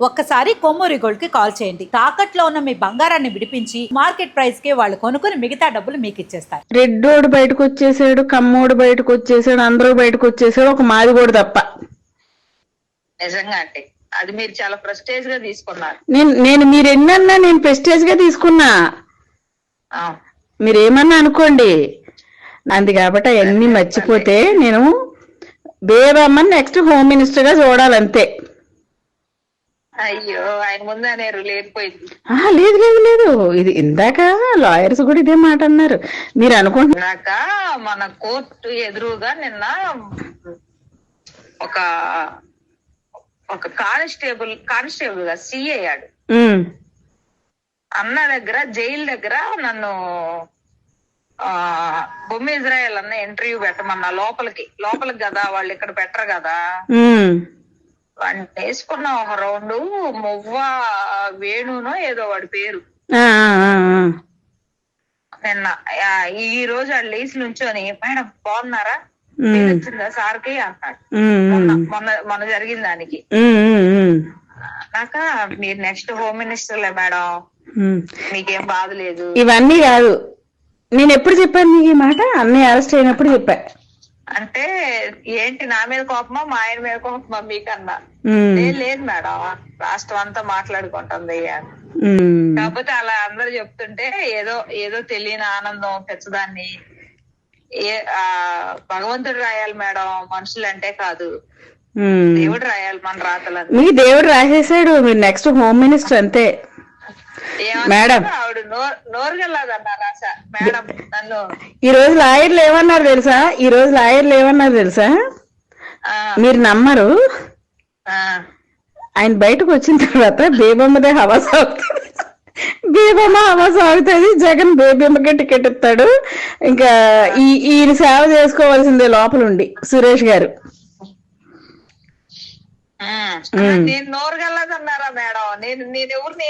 ఒక్కసారి కొమ్మూరి గోల్డ్కి కాల్ చేయండి. తాకట్లో ఉన్న మీ బంగారాన్ని విడిపించి మార్కెట్ ప్రైస్కి వాళ్ళు కొనుక్కుని మిగతా డబ్బులు మీకు ఇచ్చేస్తారు. రెడ్డోడు బయటకు వచ్చేసాడు కమ్మోడు బయటకు వచ్చేసాడు అందరూ బయటకు వచ్చేసాడు ఒక మాదిగోడు తప్ప. నిజంగా అంటే అది మీరు చాలా ప్రెస్టేజ్గా తీసుకున్నారు. నేను నేను మీరు ఎన్నన్నా నేను ప్రెస్టేజ్గా తీసుకున్నా. ఆ, మీరు ఏమన్నా అనుకోండి. అంది కాబట్టి అవన్నీ మర్చిపోతే నేను బేబమ్మని నెక్స్ట్ హోమ్ మినిస్టర్గా చూడాలంతే. అయ్యో ఆయన ముందు అనేరు లేకపోయింది ఆ, లేదు లేదు లేదు. ఇది ఇందాక లాయర్స్ కూడా ఇదే మాట అన్నారు. మీరు అనుకుంటున్నారు నాక మన కోర్టు ఎదురుగా నిన్న ఒక ఒక కానిస్టేబుల్ కానిస్టేబుల్గా సిఐ అయ్యాడు. అన్న దగ్గర జైలు దగ్గర నన్ను ఆ బొమ్మ ఇజ్రాయల్ అన్న ఇంటర్వ్యూ పెట్టమన్నా లోపలికి. లోపలికి కదా వాళ్ళు ఇక్కడ పెట్టరు కదా. వాడిని వేసుకున్న ఒక రౌండ్ మువ్వ వేణునో ఏదో వాడి పేరు. నిన్న ఈ రోజు వాడు లేచి నుంచొని మేడం బాగున్నారా? వచ్చిందా సార్కి అంటాడు. ఉమ్, మొన్న మొన్న జరిగిన దానికి. నాక మీరు నెక్స్ట్ హోమ్ మినిస్టర్లే మేడం. మీకేం బాధ లేదు. ఇవన్నీ కాదు. నేను ఎప్పుడు చెప్పాను నీకు ఈ మాట? అన్నయ్య అరెస్ట్ అయినప్పుడు చెప్పా. అంటే ఏంటి నా మీద కోపమా మా ఆయన మీద కోపమా మీకన్నా? లేదు లేదు మేడం రాష్ట్రం అంతా మాట్లాడుకుంటుంది కాకపోతే అలా అందరు చెప్తుంటే ఏదో ఏదో తెలియని ఆనందం పెచ్చదాన్ని. ఏ భగవంతుడు రాయాలి మేడం మనుషులు అంటే కాదు. దేవుడు రాయాలి మన రాతలని మీకు దేవుడు రాసేసాడు మీరు నెక్స్ట్ హోమ్ మినిస్టర్ అంతే. మేడం. ఈ రోజు లాయర్లు ఏమన్నారు తెలుసా? ఈ రోజు లాయర్లు ఏమన్నారు తెలుసా? మీరు నమ్మరు. ఆయన బయటకు వచ్చిన తర్వాత బేబమ్మదే హవా సాగుతుంది. బేబమ్మ హవా సాగుతుంది. జగన్ బేబమ్మకే టికెట్ ఇస్తాడు. ఇంకా ఈ ఈయన సేవ చేసుకోవాల్సిందే లోపల ఉండి సురేష్ గారు. నేను నోరుగల్లదన్నారా మేడం? నేను నేను ఎవరిని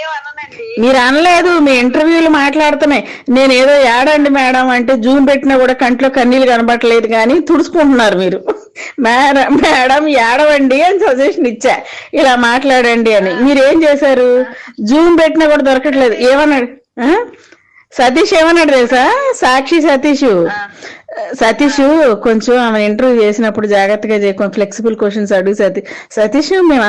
మీరు అనలేదు మీ ఇంటర్వ్యూలు మాట్లాడుతున్నాయి. నేను ఏదో ఏడండి మేడం అంటే జూమ్ పెట్టినా కూడా కంట్లో కన్నీళ్ళు కనబట్టలేదు కానీ తుడుచుకుంటున్నారు మీరు. మేడం మేడం ఏడవండి అని సజెషన్ ఇచ్చా. ఇలా మాట్లాడండి అని. మీరు ఏం చేశారు? జూమ్ పెట్టినా కూడా దొరకట్లేదు. ఏమన్నాడు? సతీష్ ఏమన్నాడు తెలుసా? సాక్షి సతీష్. సతీష్ కొంచెం ఆమె ఇంటర్వ్యూ చేసినప్పుడు జాగ్రత్తగా చేయ ఫ్లెక్సిబుల్ క్వశ్చన్స్ అడుగు సతీష్ సతీష్ మేము